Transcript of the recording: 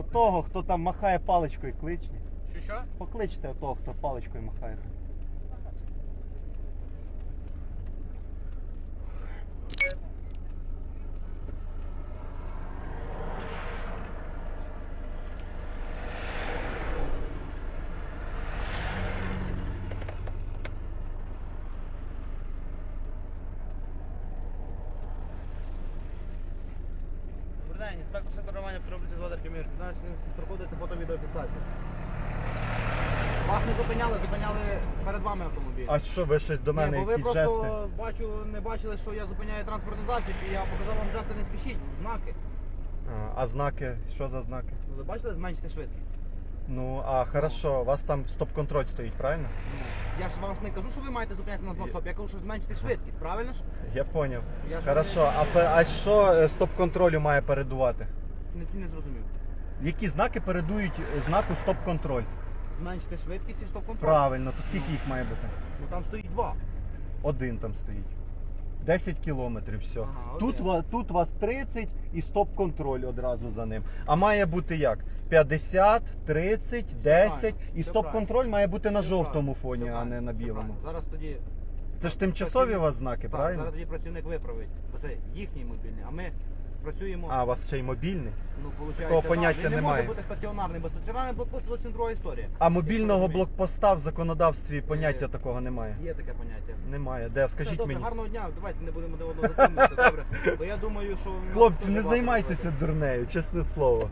Отого, хто там махає паличкою, кличні. Що що? Покличте отого, хто паличкою махає. День, інспектор секторування переробити з водерки між 15 проходиться фото-відеофіксація. Вас не зупиняли, зупиняли перед вами автомобіль. А що, ви щось до мене Ні, бо ви якісь просто жести? бачу, не бачили, що я зупиняю транспортний засіб, і я показав вам жести не спішіть, знаки. А, а знаки, що за знаки? Ну, ви бачили, зменшити швидкість. Ну, а хорошо, у вас там стоп-контроль стоїть, правильно? Ну, я ж вам не кажу, що ви маєте зупиняти на стоп, я кажу, що зменшити швидкість, правильно ж? Я поняв. Я ж Хорошо, а, пе- а що е, стоп-контролю має передувати? Не, не зрозумів. Які знаки передують е, знаку стоп-контроль? Зменшити швидкість і стоп-контроль. Правильно, то скільки їх має бути? Ну там стоїть два. Один там стоїть. 10 кілометрів, все. Ага, тут, ва- тут вас 30 і стоп-контроль одразу за ним. А має бути як? 50, 30, 10 і все стоп-контроль має бути на Все жовтому правильно, фоні, все а не правильно, на все білому. правильно. Зараз тоді Це ж тимчасові у вас знаки, так, правильно? зараз тоді працівник виправить, бо це їхній мобільний, а ми працюємо. А, у вас ще й мобільний. ну, виходить, такого поняття він не немає. може бути стаціонарний, бо стаціонарний блокпост це зовсім друга історія. А мобільного блокпоста в законодавстві поняття Є. такого немає. Є таке поняття. Немає. Де? Все, Скажіть добре, мені. гарного дня, давайте не будемо до одного затримувати, добре? Бо я думаю, що... Хлопці, не займайтеся дурнею, чесне слово.